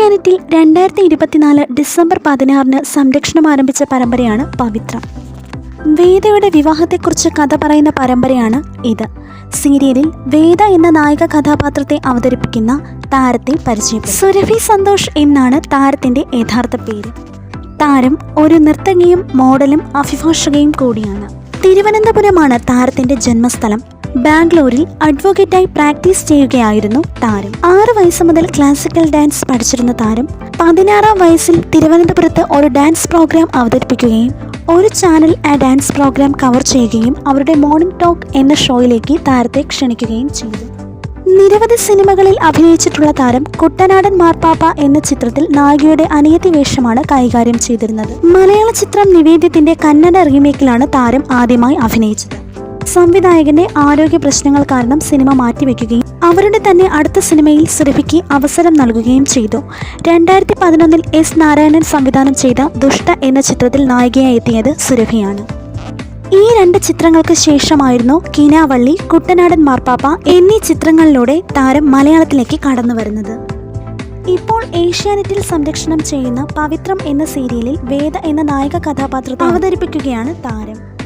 ഏഷ്യാനെറ്റിൽ രണ്ടായിരത്തി ഇരുപത്തിനാല് ഡിസംബർ പതിനാറിന് സംരക്ഷണം ആരംഭിച്ച പരമ്പരയാണ് പവിത്രം. വേദയുടെ വിവാഹത്തെക്കുറിച്ച് കഥ പറയുന്ന പരമ്പരയാണ് ഇത്. സീരിയലിൽ വേദ എന്ന നായിക കഥാപാത്രത്തെ അവതരിപ്പിക്കുന്ന താരത്തെ പരിചയം സുരഭി സന്തോഷ് എന്നാണ് താരത്തിന്റെ യഥാർത്ഥ പേര്. താരം ഒരു നർത്തകിയും മോഡലും അഭിഭാഷകയും കൂടിയാണ്. തിരുവനന്തപുരമാണ് താരത്തിന്റെ ജന്മസ്ഥലം. ബാംഗ്ലൂരിൽ അഡ്വക്കേറ്റായി പ്രാക്ടീസ് ചെയ്യുകയായിരുന്നു താരം. ആറ് വയസ്സ് മുതൽ ക്ലാസിക്കൽ ഡാൻസ് പഠിച്ചിരുന്ന താരം പതിനാറാം വയസ്സിൽ തിരുവനന്തപുരത്ത് ഒരു ഡാൻസ് പ്രോഗ്രാം അവതരിപ്പിക്കുകയും ഒരു ചാനൽ ആ ഡാൻസ് പ്രോഗ്രാം കവർ ചെയ്യുകയും അവരുടെ മോർണിംഗ് ടോക്ക് എന്ന ഷോയിലേക്ക് താരത്തെ ക്ഷണിക്കുകയും ചെയ്തു. നിരവധി സിനിമകളിൽ അഭിനയിച്ചിട്ടുള്ള താരം കുട്ടനാടൻ മാർപ്പാപ്പ എന്ന ചിത്രത്തിൽ നായികയുടെ അനിയത്തി വേഷമാണ് കൈകാര്യം ചെയ്തിരുന്നത്. മലയാള ചിത്രം നിവേദ്യത്തിന്റെ കന്നഡ റീമേക്കിലാണ് താരം ആദ്യമായി അഭിനയിച്ചത്. സംവിധായകന്റെ ആരോഗ്യ പ്രശ്നങ്ങൾ കാരണം സിനിമ മാറ്റിവെക്കുകയും അവരുടെ തന്നെ അടുത്ത സിനിമയിൽ സുരഭിക്ക് അവസരം നൽകുകയും ചെയ്തു. രണ്ടായിരത്തി പതിനൊന്നിൽ എസ് നാരായണൻ സംവിധാനം ചെയ്ത ദുഷ്ട എന്ന ചിത്രത്തിൽ നായികയായി എത്തിയത് സുരഭിയാണ്. ഈ രണ്ട് ചിത്രങ്ങൾക്ക് ശേഷമായിരുന്നു കീനാവള്ളി കുട്ടനാടൻ മാർപ്പാപ്പ എന്നീ ചിത്രങ്ങളിലൂടെ താരം മലയാളത്തിലേക്ക് കടന്നു വരുന്നത്. ഇപ്പോൾ ഏഷ്യാനെറ്റിൽ സംരക്ഷണം ചെയ്യുന്ന പവിത്രം എന്ന സീരിയലിൽ വേദ എന്ന നായക കഥാപാത്രത്തെ അവതരിപ്പിക്കുകയാണ് താരം.